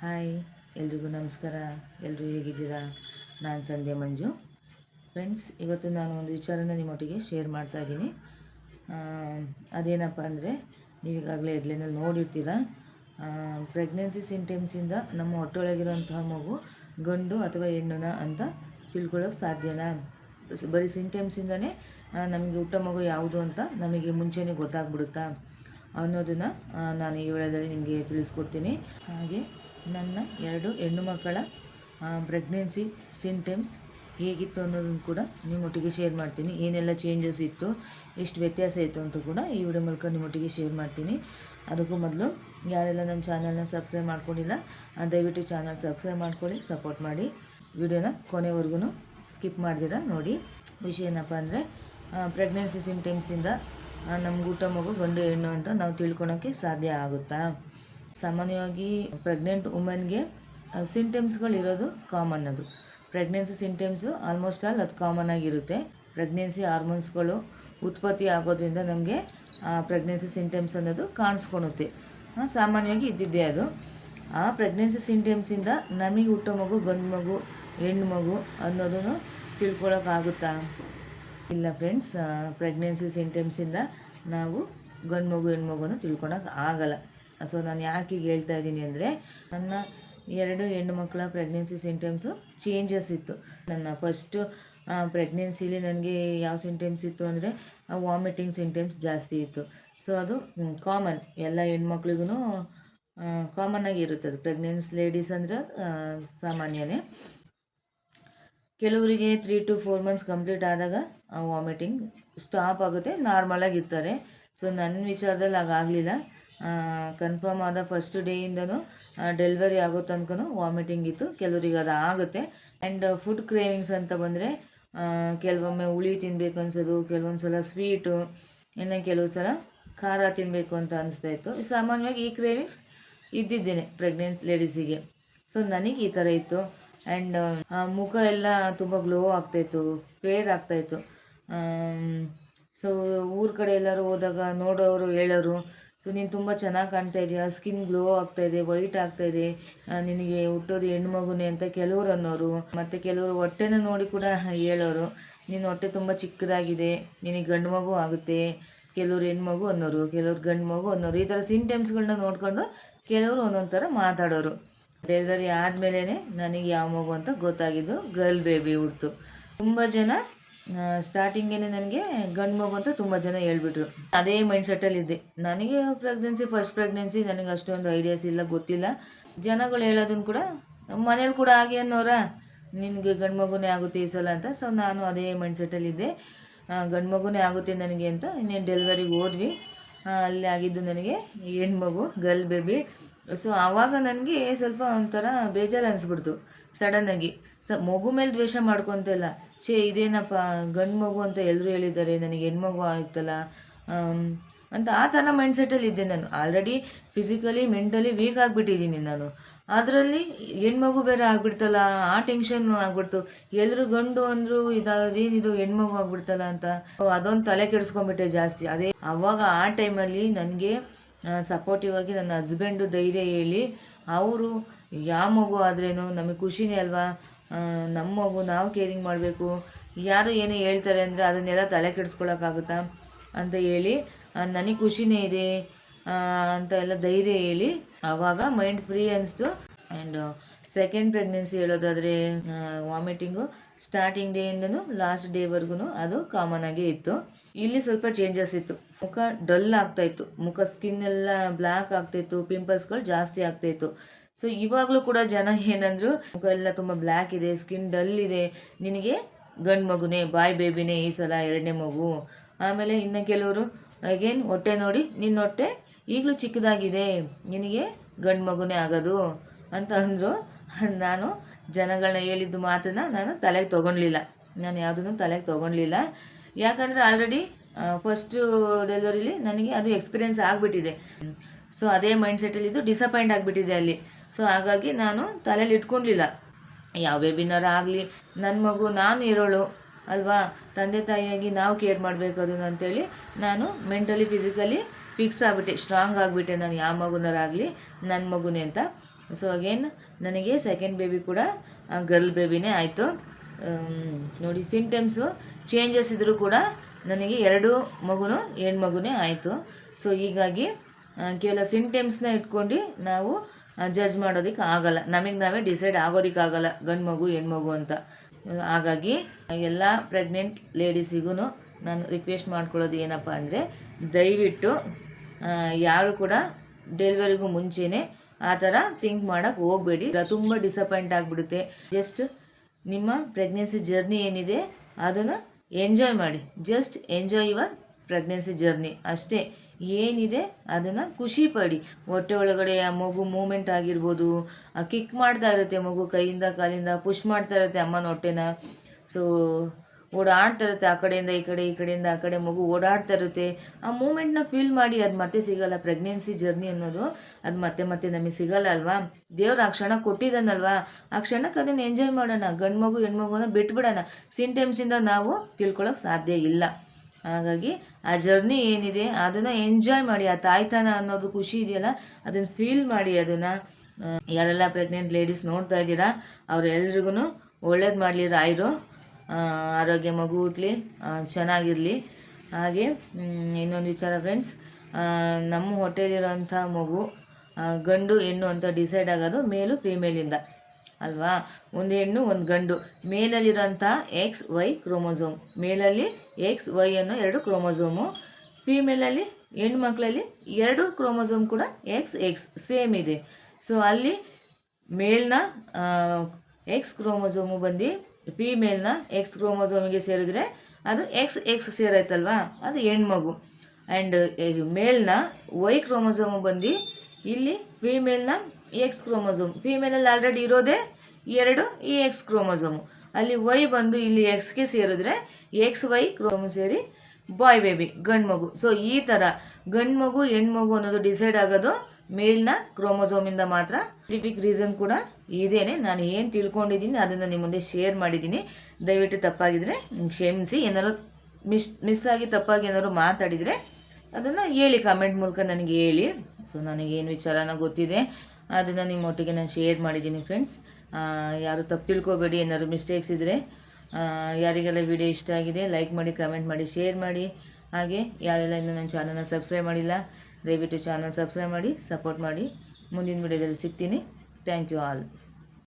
Hi, ಎಲ್ರಿಗೂ ನಮಸ್ಕಾರ. ಎಲ್ಲರೂ ಹೇಗಿದ್ದೀರಾ? ನಾನು ಸಂಧ್ಯಾ ಮಂಜು. ಫ್ರೆಂಡ್ಸ್ ಇವತ್ತು ನಾನು ಒಂದು ವಿಚಾರನ ನಿಮ್ಮೊಟ್ಟಿಗೆ ಶೇರ್ ಮಾಡ್ತಾ ಇದ್ದೀನಿ. ಅದೇನಪ್ಪ ಅಂದರೆ, ನೀವೀಗಾಗಲೇ ಎಡ್ಲೈನಲ್ಲಿ ನೋಡಿರ್ತೀರ? ಪ್ರೆಗ್ನೆನ್ಸಿ ಸಿಂಟಮ್ಸಿಂದ ನಮ್ಮ ಹೊಟ್ಟೆಯೊಳಗಿರುವಂತಹ ಮಗು ಗಂಡು ಅಥವಾ ಹೆಣ್ಣುನ ಅಂತ ತಿಳ್ಕೊಳ್ಳೋಕೆ ಸಾಧ್ಯನಾ? ಬರೀ ಸಿಂಟಮ್ಸಿಂದನೇ ನಮಗೆ ಹುಟ್ಟ ಮಗು ಯಾವುದು ಅಂತ ನಮಗೆ ಮುಂಚೆನೇ ಗೊತ್ತಾಗ್ಬಿಡುತ್ತಾ? ಅನ್ನೋದನ್ನು ನಾನು ಈ ವೇಳೆದಲ್ಲಿ ನಿಮಗೆ ತಿಳಿಸ್ಕೊಡ್ತೀನಿ. ಹಾಗೆ ನನ್ನ ಎರಡು ಹೆಣ್ಣು ಮಕ್ಕಳ ಪ್ರೆಗ್ನೆನ್ಸಿ ಸಿಂಟಮ್ಸ್ ಹೇಗಿತ್ತು ಅನ್ನೋದನ್ನು ಕೂಡ ನಿಮ್ಮೊಟ್ಟಿಗೆ ಶೇರ್ ಮಾಡ್ತೀನಿ. ಏನೆಲ್ಲ ಚೇಂಜಸ್ ಇತ್ತು, ಎಷ್ಟು ವ್ಯತ್ಯಾಸ ಇತ್ತು ಅಂತ ಕೂಡ ಈ ವಿಡಿಯೋ ಮೂಲಕ ನಿಮ್ಮೊಟ್ಟಿಗೆ ಶೇರ್ ಮಾಡ್ತೀನಿ. ಅದಕ್ಕೂ ಮೊದಲು ಯಾರೆಲ್ಲ ನನ್ನ ಚಾನಲ್ನ ಸಬ್ಸ್ಕ್ರೈಬ್ ಮಾಡ್ಕೊಂಡಿಲ್ಲ ದಯವಿಟ್ಟು ಚಾನಲ್ ಸಬ್ಸ್ಕ್ರೈಬ್ ಮಾಡ್ಕೊಳ್ಳಿ ಸಪೋರ್ಟ್ ಮಾಡಿ. ವಿಡಿಯೋನ ಕೊನೆವರೆಗೂ ಸ್ಕಿಪ್ ಮಾಡ್ದಿರ, ನೋಡಿ. ವಿಷಯ ಏನಪ್ಪ ಅಂದರೆ ಪ್ರೆಗ್ನೆನ್ಸಿ ಸಿಂಟಮ್ಸಿಂದ ನಮ್ಮ ಊಟ ಮಗು ಗಂಡು ಹೆಣ್ಣು ಅಂತ ನಾವು ತಿಳ್ಕೊಳೋಕ್ಕೆ ಸಾಧ್ಯ ಆಗುತ್ತಾ? ಸಾಮಾನ್ಯವಾಗಿ ಪ್ರೆಗ್ನೆಂಟ್ ವುಮೆನ್ಗೆ ಸಿಂಟಮ್ಸ್ಗಳು ಇರೋದು ಕಾಮನ್ ಅದು. ಪ್ರೆಗ್ನೆನ್ಸಿ ಸಿಂಟಮ್ಸು ಆಲ್ಮೋಸ್ಟ್ ಆಲ್ ಅದು ಕಾಮನ್ ಆಗಿರುತ್ತೆ. ಪ್ರೆಗ್ನೆನ್ಸಿ ಹಾರ್ಮೋನ್ಸ್ಗಳು ಉತ್ಪತ್ತಿ ಆಗೋದ್ರಿಂದ ನಮಗೆ ಪ್ರೆಗ್ನೆನ್ಸಿ ಸಿಂಟಮ್ಸ್ ಅನ್ನೋದು ಕಾಣಿಸ್ಕೊಳುತ್ತೆ ಸಾಮಾನ್ಯವಾಗಿ ಇದ್ದಿದ್ದೇ ಅದು. ಆ ಪ್ರೆಗ್ನೆನ್ಸಿ ಸಿಂಟಮ್ಸಿಂದ ನಮಗೆ ಹುಟ್ಟೋ ಮಗು, ಗಂಡು ಮಗು, ಹೆಣ್ಣು ಮಗು ಅನ್ನೋದನ್ನು ತಿಳ್ಕೊಳೋಕ್ಕಾಗುತ್ತಾ ಇಲ್ಲ ಫ್ರೆಂಡ್ಸ್ ಪ್ರೆಗ್ನೆನ್ಸಿ ಸಿಂಟಮ್ಸಿಂದ ನಾವು ಗಂಡು ಮಗು ಹೆಣ್ಮಗುನ ತಿಳ್ಕೊಳಕ್ಕೆ ಆಗಲ್ಲ. ಸೊ ನಾನು ಯಾಕೆ ಹೇಳ್ತಾ ಇದ್ದೀನಿ ಅಂದರೆ ನನ್ನ ಎರಡು ಹೆಣ್ಣು ಮಕ್ಕಳ ಪ್ರೆಗ್ನೆನ್ಸಿ ಸಿಂಟಮ್ಸು ಚೇಂಜಸ್ ಇತ್ತು. ನನ್ನ ಫಸ್ಟು ಪ್ರೆಗ್ನೆನ್ಸಿಲಿ ನನಗೆ ಯಾವ ಸಿಂಟಮ್ಸ್ ಇತ್ತು ಅಂದರೆ ವಾಮಿಟಿಂಗ್ ಸಿಂಟಮ್ಸ್ ಜಾಸ್ತಿ ಇತ್ತು. ಸೊ ಅದು ಕಾಮನ್ ಎಲ್ಲ ಹೆಣ್ಮಕ್ಳಿಗೂ ಕಾಮನ್ ಆಗಿರುತ್ತೆ ಅದು. ಪ್ರೆಗ್ನೆನ್ಸ್ ಲೇಡೀಸ್ ಅಂದರೆ ಸಾಮಾನ್ಯನೇ. ಕೆಲವರಿಗೆ three to four months complete ಆದಾಗ ವಾಮಿಟಿಂಗ್ ಸ್ಟಾಪ್ ಆಗುತ್ತೆ ನಾರ್ಮಲಾಗಿರ್ತಾರೆ ಸೊ ನನ್ನ ವಿಚಾರದಲ್ಲಿ ಹಾಗಾಗಲಿಲ್ಲ. ಕನ್ಫರ್ಮ್ ಆದ ಫಸ್ಟ್ ಡೇಯಿಂದನೂ ಡೆಲಿವರಿ ಆಗೋ ತನಕನೂ ವಾಮಿಟಿಂಗ್ ಇತ್ತು. ಕೆಲವರಿಗೆ ಅದು ಆಗುತ್ತೆ. ಆ್ಯಂಡ್ ಫುಡ್ ಕ್ರೇವಿಂಗ್ಸ್ ಅಂತ ಬಂದರೆ ಕೆಲವೊಮ್ಮೆ ಹುಳಿ ತಿನ್ನಬೇಕು ಅನ್ಸೋದು, ಕೆಲವೊಂದು ಸಲ ಸ್ವೀಟು ಇನ್ನು ಕೆಲವು ಸಲ ಖಾರ ತಿನ್ನಬೇಕು ಅಂತ ಅನಿಸ್ತಾ ಇತ್ತು. ಸಾಮಾನ್ಯವಾಗಿ ಈ ಕ್ರೇವಿಂಗ್ಸ್ ಇದ್ದಿದ್ದೇನೆ ಪ್ರೆಗ್ನೆಂಟ್ ಲೇಡೀಸಿಗೆ ಸೊ ನನಗೆ ಈ ಥರ ಇತ್ತು. ಆ್ಯಂಡ್ ಮುಖ ಎಲ್ಲ ತುಂಬ ಗ್ಲೋ ಆಗ್ತಾಯಿತ್ತು ಫೇರ್ ಆಗ್ತಾಯಿತ್ತು ಸೊ ಊರ ಕಡೆ ಎಲ್ಲರೂ ಹೋದಾಗ ನೋಡೋರು, ಹೇಳೋರು ಸೊ ನೀನು ತುಂಬ ಚೆನ್ನಾಗಿ ಕಾಣ್ತಾ ಇದೆಯಾ? ಸ್ಕಿನ್ ಗ್ಲೋ ಆಗ್ತಾ ಇದೆ ವೈಟ್ ಆಗ್ತಾ ಇದೆ. ನಿನಗೆ ಹುಟ್ಟೋದು ಹೆಣ್ಣು ಮಗುನೇ ಅಂತ ಕೆಲವರು ಅನ್ನೋರು, ಮತ್ತು ಕೆಲವರು ಹೊಟ್ಟೆನ ನೋಡಿ ಕೂಡ ಹೇಳೋರು ನಿನ್ನ ಹೊಟ್ಟೆ ತುಂಬ ಚಿಕ್ಕದಾಗಿದೆ, ನಿನಗೆ ಗಂಡು ಮಗು ಆಗುತ್ತೆ, ಕೆಲವರು ಹೆಣ್ಮಗು ಅನ್ನೋರು, ಕೆಲವ್ರು ಗಂಡು ಮಗು ಅನ್ನೋರು, ಈ ಥರ ಸಿಂಟಮ್ಸ್ಗಳನ್ನ ನೋಡಿಕೊಂಡು ಕೆಲವರು ಒಂದೊಂದು ಥರ ಮಾತಾಡೋರು. ಡೆಲಿವರಿ ಆದಮೇಲೆ ನನಗೆ ಯಾವ ಮಗು ಅಂತ ಗೊತ್ತಾಗಿದ್ದು ಗರ್ಲ್ ಬೇಬಿ ಹುಡ್ತು. ತುಂಬ ಜನ ಸ್ಟಾರ್ಟಿಂಗೇನೆ ನನಗೆ ಗಂಡು ಮಗು ಅಂತ ತುಂಬ ಜನ ಹೇಳ್ಬಿಟ್ರು. ಅದೇ ಮೈಂಡ್ ಸೆಟ್ಟಲ್ಲಿ ಇದ್ದೆ. ನನಗೆ ಪ್ರೆಗ್ನೆನ್ಸಿ ಫಸ್ಟ್ ಪ್ರೆಗ್ನೆನ್ಸಿ ನನಗೆ ಅಷ್ಟೊಂದು ಐಡಿಯಾಸ್ ಇಲ್ಲ, ಗೊತ್ತಿಲ್ಲ. ಜನಗಳು ಹೇಳೋದನ್ನು ಕೂಡ ಮನೇಲಿ ಕೂಡ ಹಾಗೆ ಅನ್ನೋರ, ನಿನಗೆ ಗಂಡು ಮಗುನೇ ಆಗುತ್ತೆ ಈ ಸಲ ಅಂತ. ಸೊ ನಾನು ಅದೇ ಮೈಂಡ್ ಸೆಟ್ಟಲ್ಲಿದ್ದೆ ಗಂಡು ಮಗುನೇ ಆಗುತ್ತೆ ನನಗೆ ಅಂತ ಇನ್ನೇನು ಡೆಲಿವರಿಗೆ ಹೋದ್ವಿ. ಅಲ್ಲಿ ಆಗಿದ್ದು ನನಗೆ ಹೆಣ್ಮಗು ಗರ್ಲ್ ಬೇಬಿ ಸೊ ಆವಾಗ ನನಗೆ ಸ್ವಲ್ಪ ಒಂಥರ ಬೇಜಾರು ಅನಿಸ್ಬಿಡ್ತು. ಸಡನ್ನಾಗಿ ಸ, ಮಗು ಮೇಲೆ ದ್ವೇಷ ಮಾಡ್ಕೊತಿಲ್ಲ ಛೇ, ಇದೇನಪ್ಪ, ಗಂಡು ಮಗು ಅಂತ ಎಲ್ಲರೂ ಹೇಳಿದ್ದಾರೆ, ನನಗೆ ಹೆಣ್ಮಗು ಆಯ್ತಲ್ಲ ಅಂತ ಆ ಥರ ಮೈಂಡ್ಸೆಟ್ಟಲ್ಲಿ ಇದ್ದೆ ನಾನು. ಆಲ್ರೆಡಿ ಫಿಸಿಕಲಿ ಮೆಂಟಲಿ ವೀಕ್ ಆಗಿಬಿಟ್ಟಿದ್ದೀನಿ ನಾನು. ಅದರಲ್ಲಿ ಹೆಣ್ಮಗು ಬೇರೆ ಆಗ್ಬಿಡ್ತಲ್ಲ, ಆ ಟೆನ್ಷನ್ ಆಗ್ಬಿಡ್ತು. ಎಲ್ಲರೂ ಗಂಡು ಅಂದರು ಇದೇನಿದು ಹೆಣ್ಮಗು ಆಗ್ಬಿಡ್ತಲ್ಲ ಅಂತ. ಅದೊಂದು ತಲೆ ಕೆಡಿಸ್ಕೊಂಡ್ಬಿಟ್ಟೆ ಜಾಸ್ತಿ. ಅದೇ, ಅವಾಗ ಆ ಟೈಮಲ್ಲಿ ನನಗೆ ಸಪೋರ್ಟಿವ್ ಆಗಿ ನನ್ನ ಹಸ್ಬೆಂಡು ಧೈರ್ಯ ಹೇಳಿ, ಅವರು ಯಾವ ಮಗು ಆದ್ರೇನು ನಮಗೆ ಖುಷಿನೇ ಅಲ್ವಾ? ನಮ್ಮ ಮಗು ನಾವು ಕೇರಿಂಗ್ ಮಾಡಬೇಕು. ಯಾರು ಏನು ಹೇಳ್ತಾರೆ ಅಂದರೆ ಅದನ್ನೆಲ್ಲ ತಲೆ ಕೆಡಿಸ್ಕೊಳಕ್ಕಾಗುತ್ತಾ ಅಂತ ಹೇಳಿ ನನಗೆ ಖುಷಿನೇ ಇದೆ ಅಂತ ಎಲ್ಲ ಧೈರ್ಯ ಹೇಳಿ ಆವಾಗ ಮೈಂಡ್ ಫ್ರೀ ಅನಿಸ್ತು. ಆ್ಯಂಡ್ ಸೆಕೆಂಡ್ ಪ್ರೆಗ್ನೆನ್ಸಿ ಹೇಳೋದಾದರೆ ವಾಮಿಟಿಂಗು ಸ್ಟಾರ್ಟಿಂಗ್ ಡೇಯಿಂದನೂ ಲಾಸ್ಟ್ ಡೇವರೆಗೂ ಅದು ಕಾಮನ್ ಆಗೇ ಇತ್ತು. ಇಲ್ಲಿ ಸ್ವಲ್ಪ ಚೇಂಜಸ್ ಇತ್ತು. ಮುಖ ಡಲ್ ಆಗ್ತಾಯಿತ್ತು ಮುಖ ಸ್ಕಿನ್ ಎಲ್ಲ ಬ್ಲ್ಯಾಕ್ ಆಗ್ತಾಯಿತ್ತು ಪಿಂಪಲ್ಸ್ಗಳು ಜಾಸ್ತಿ ಆಗ್ತಾಯಿತ್ತು ಸೊ ಇವಾಗಲೂ ಕೂಡ ಜನ ಏನಂದ್ರು ಮುಖ ತುಂಬ ಬ್ಲ್ಯಾಕ್ ಇದೆ ಸ್ಕಿನ್ ಡಲ್ ಇದೆ, ನಿನಗೆ ಗಂಡು ಮಗುನೇ, ಬಾಯ್ ಬೇಬಿನೇ ಈ ಸಲ ಎರಡನೇ ಮಗು. ಆಮೇಲೆ ಇನ್ನು ಕೆಲವರು ಅಗೇನ್ ಹೊಟ್ಟೆ ನೋಡಿ ನಿನ್ನ ಹೊಟ್ಟೆ ಈಗಲೂ ಚಿಕ್ಕದಾಗಿದೆ, ನಿನಗೆ ಗಂಡು ಮಗುನೇ ಆಗೋದು. ಅಂತ ಅಂದರು. ನಾನು ಜನಗಳನ್ನ ಹೇಳಿದ್ದು ಮಾತನ್ನು ನಾನು ತಲೆಗೆ ತೊಗೊಳ್ಲಿಲ್ಲ ನಾನು ಯಾವುದನ್ನು ತಲೆಗೆ ತೊಗೊಳ್ಲಿಲ್ಲ ಯಾಕಂದರೆ ಆಲ್ರೆಡಿ ಫಸ್ಟು ಡೆಲಿವರಿಲಿ ನನಗೆ ಅದು ಎಕ್ಸ್ಪೀರಿಯೆನ್ಸ್ ಆಗಿಬಿಟ್ಟಿದೆ. ಸೊ ಅದೇ ಮೈಂಡ್ ಸೆಟ್ಟಲ್ಲಿದ್ದು ಡಿಸಪಾಯಿಂಟ್ ಆಗಿಬಿಟ್ಟಿದೆ ಅಲ್ಲಿ. ಸೊ ಹಾಗಾಗಿ ನಾನು ತಲೆಯಲ್ಲಿ ಇಟ್ಕೊಂಡಿಲ್ಲ. ಯಾವ ವೆಬಿನಾರ್ ಆಗಲಿ ನನ್ನ ಮಗು, ನಾನು ಇರೋಳು, ಅಲ್ವಾ? ತಂದೆ ತಾಯಿಯಾಗಿ ನಾವು ಕೇರ್ ಮಾಡಬೇಕು ಅದನ್ನು ಅಂತೇಳಿ ನಾನು ಮೆಂಟಲಿ ಫಿಸಿಕಲಿ ಫಿಕ್ಸ್ ಆಗಿಬಿಟ್ಟೆ ಸ್ಟ್ರಾಂಗ್ ಆಗಿಬಿಟ್ಟೆ ನಾನು ಯಾವ ಮಗುನಾರಾಗಲಿ ನನ್ನ ಮಗುನೇ ಅಂತ. ಸೊ ಅಗೇನ್ ನನಗೆ ಸೆಕೆಂಡ್ ಬೇಬಿ ಕೂಡ ಗರ್ಲ್ ಬೇಬಿನೇ ಆಯಿತು. ನೋಡಿ ಸಿಂಟಮ್ಸು ಚೇಂಜಸ್ ಇದ್ದರೂ ಕೂಡ ನನಗೆ ಎರಡು ಮಗುನು, ಹೆಣ್ಮಗುನೇ ಆಯಿತು. ಸೊ ಹೀಗಾಗಿ ಕೆಲ ಸಿಂಟಮ್ಸ್ನ ಇಟ್ಕೊಂಡು ನಾವು ಜಡ್ಜ್ ಮಾಡೋದಕ್ಕೆ ಆಗಲ್ಲ. ನಮಗೆ ನಾವೇ ಡಿಸೈಡ್ ಆಗೋದಕ್ಕಾಗಲ್ಲ ಗಂಡು ಮಗು ಹೆಣ್ಮಗು ಅಂತ. ಹಾಗಾಗಿ ಎಲ್ಲ ಪ್ರೆಗ್ನೆಂಟ್ ಲೇಡೀಸಿಗೂ ನಾನು ರಿಕ್ವೆಸ್ಟ್ ಮಾಡ್ಕೊಳ್ಳೋದು ಏನಪ್ಪ ಅಂದರೆ, ದಯವಿಟ್ಟು ಯಾರು ಕೂಡ ಡೆಲಿವರಿಗೂ ಮುಂಚೆನೇ ಆ ಥರ ಥಿಂಕ್ ಮಾಡೋಕ್ಕೆ ಹೋಗಬೇಡಿ. ತುಂಬ ಡಿಸಪಾಯಿಂಟ್ ಆಗಿಬಿಡುತ್ತೆ. ಜಸ್ಟ್ ನಿಮ್ಮ ಪ್ರೆಗ್ನೆನ್ಸಿ ಜರ್ನಿ ಏನಿದೆ, ಅದನ್ನು ಎಂಜಾಯ್ ಮಾಡಿ. Just enjoy your pregnancy journey ಅಷ್ಟೇ. ಏನಿದೆ ಅದನ್ನು ಖುಷಿ ಪಡಿ. ಹೊಟ್ಟೆ ಒಳಗಡೆ ಆ ಮಗು ಮೂಮೆಂಟ್ ಆಗಿರ್ಬೋದು, ಆ ಕಿಕ್ ಮಾಡ್ತಾ ಇರುತ್ತೆ ಮಗು ಕೈಯಿಂದ ಕಾಲಿಂದ ಪುಷ್ ಮಾಡ್ತಾ ಇರುತ್ತೆ ಅಮ್ಮನ ಹೊಟ್ಟೆನ. ಸೊ ಓಡಾಡ್ತಾ ಇರುತ್ತೆ ಆ ಕಡೆಯಿಂದ, ಈ ಕಡೆ, ಈ ಕಡೆಯಿಂದ, ಆ ಕಡೆ ಮಗು ಓಡಾಡ್ತಾ ಇರುತ್ತೆ. ಆ ಮೂಮೆಂಟ್ನ ಫೀಲ್ ಮಾಡಿ ಅದು ಮತ್ತೆ ಸಿಗಲ್ಲ. ಪ್ರೆಗ್ನೆನ್ಸಿ ಜರ್ನಿ ಅನ್ನೋದು ಅದು ಮತ್ತೆ ಮತ್ತೆ ನಮಗೆ ಸಿಗಲ್ಲ ಅಲ್ವಾ? ದೇವ್ರು ಆ ಕ್ಷಣ ಕೊಟ್ಟಿದ್ದಾನಲ್ವಾ? ಆ ಕ್ಷಣಕ್ಕೆ ಅದನ್ನು ಎಂಜಾಯ್ ಮಾಡೋಣ. ಗಂಡು ಮಗು ಹೆಣ್ಮಗುನ ಬಿಟ್ಬಿಡೋಣ. ಸಿಂಟೆಮ್ಸಿಂದ ನಾವು ತಿಳ್ಕೊಳಕ್ಕೆ ಸಾಧ್ಯ ಇಲ್ಲ. ಹಾಗಾಗಿ ಆ ಜರ್ನಿ ಏನಿದೆ, ಅದನ್ನು ಎಂಜಾಯ್ ಮಾಡಿ, ಆ ತಾಯ್ತನ ಅನ್ನೋದು ಖುಷಿ ಇದೆಯಲ್ಲ, ಅದನ್ನು ಫೀಲ್ ಮಾಡಿ ಅದನ್ನು. ಯಾರೆಲ್ಲ ಪ್ರೆಗ್ನೆಂಟ್ ಲೇಡೀಸ್ ನೋಡ್ತಾ ಇದ್ದೀರಾ ಅವರೆಲ್ರಿಗೂ ಒಳ್ಳೇದು ಮಾಡಲಿ, ರಾಯರು. ಆರೋಗ್ಯ ಮಗು ಹುಟ್ಲಿ ಚೆನ್ನಾಗಿರಲಿ. ಹಾಗೆ ಇನ್ನೊಂದು ವಿಚಾರ ಫ್ರೆಂಡ್ಸ್ ನಮ್ಮ ಹೊಟ್ಟೆಲಿರೋಂಥ ಮಗು ಗಂಡು ಹೆಣ್ಣು ಅಂತ ಡಿಸೈಡ್ ಆಗೋದು ಮೇಲು ಫೀಮೇಲಿಂದ ಅಲ್ವಾ? ಒಂದು ಹೆಣ್ಣು, ಒಂದು ಗಂಡು. ಮೇಲಲ್ಲಿರೋಂಥ ಎಕ್ಸ್ ವೈ ಕ್ರೋಮೋಸೋಮ್. ಮೇಲಲ್ಲಿ ಎಕ್ಸ್ ವೈ ಅನ್ನೋ ಎರಡು ಕ್ರೋಮೋಸೋಮು. ಫೀಮೇಲಲ್ಲಿ ಹೆಣ್ಣು ಮಕ್ಕಳಲ್ಲಿ ಎರಡು ಕ್ರೋಮೋಸೋಮ್ ಕೂಡ ಎಕ್ಸ್ ಎಕ್ಸ್ ಸೇಮ್ ಇದೆ. ಸೊ ಅಲ್ಲಿ ಮೇಲ್ನ ಎಕ್ಸ್ ಕ್ರೋಮೋಸೋಮು ಬಂದು ಫೀಮೇಲ್ನ ಎಕ್ಸ್ ಕ್ರೋಮೋಸೋಮಿಗೆ ಸೇರಿದ್ರೆ ಅದು ಎಕ್ಸ್ ಎಕ್ಸ್ ಸೇರೈತಲ್ವಾ ಅದು ಹೆಣ್ಮಗು. ಆ್ಯಂಡ್ ಮೇಲ್ನ ವೈ ಕ್ರೋಮೋಸೋಮು ಬಂದು ಇಲ್ಲಿ ಫೀಮೇಲ್ನ ಎಕ್ಸ್ ಕ್ರೋಮೋಸೋಮ್ ಫೀಮೇಲಲ್ಲಿ ಆಲ್ರೆಡಿ ಇರೋದೇ ಎರಡು ಈ ಎಕ್ಸ್ ಕ್ರೋಮೋಸೋಮು ಅಲ್ಲಿ ವೈ ಬಂದು ಇಲ್ಲಿ ಎಕ್ಸ್ಗೆ ಸೇರಿದ್ರೆ ಎಕ್ಸ್ ವೈ ಕ್ರೋಮ್ ಸೇರಿ ಬಾಯ್ ಬೇಬಿ ಗಂಡು, ಮಗು. ಸೊ ಈ ಥರ ಗಂಡು, ಮಗು ಹೆಣ್ಮಗು ಅನ್ನೋದು ಡಿಸೈಡ್ ಆಗೋದು ಮೇಲ್ನ ಕ್ರೋಮೋಸೋಮಿಂದ ಮಾತ್ರ. ಸೈಂಟಿಫಿಕ್ ರೀಸನ್ ಕೂಡ ಇದೇನೆ. ನಾನು ಏನು ತಿಳ್ಕೊಂಡಿದ್ದೀನಿ ಅದನ್ನು ನಿಮ್ಮ ಮುಂದೆ ಶೇರ್ ಮಾಡಿದ್ದೀನಿ. ದಯವಿಟ್ಟು ತಪ್ಪಾಗಿದ್ರೆ ಕ್ಷಮಿಸಿ. ಏನಾದ್ರು ಮಿಸ್ ಮಿಸ್ ಆಗಿ ತಪ್ಪಾಗಿ ಏನಾದ್ರು ಮಾತಾಡಿದರೆ ಅದನ್ನು ಹೇಳಿ ಕಾಮೆಂಟ್ ಮೂಲಕ ನನಗೆ ಹೇಳಿ. ಸೊ ನನಗೇನು ವಿಚಾರನ ಗೊತ್ತಿದೆ? ಅದನ್ನು ನಿಮ್ಮೊಟ್ಟಿಗೆ ನಾನು ಶೇರ್ ಮಾಡಿದ್ದೀನಿ ಫ್ರೆಂಡ್ಸ್ ಯಾರು ತಪ್ಪು ತಿಳ್ಕೊಬೇಡಿ, ಏನಾದ್ರು ಮಿಸ್ಟೇಕ್ಸ್ ಇದ್ದರೆ ಯಾರಿಗೆಲ್ಲ ವಿಡಿಯೋ ಇಷ್ಟ ಆಗಿದೆ ಲೈಕ್ ಮಾಡಿ ಕಮೆಂಟ್ ಮಾಡಿ ಶೇರ್ ಮಾಡಿ. ಹಾಗೆ, ಯಾರೆಲ್ಲ ಇನ್ನೂ ನನ್ನ ಚಾನಲ್ನ ಸಬ್ಸ್ಕ್ರೈಬ್ ಮಾಡಿಲ್ಲ, ದಯವಿಟ್ಟು ಚಾನಲ್ ಸಬ್ಸ್ಕ್ರೈಬ್ ಮಾಡಿ ಸಪೋರ್ಟ್ ಮಾಡಿ. ಮುಂದಿನ ವಿಡಿಯೋದಲ್ಲಿ ಸಿಗ್ತೀನಿ. Thank you all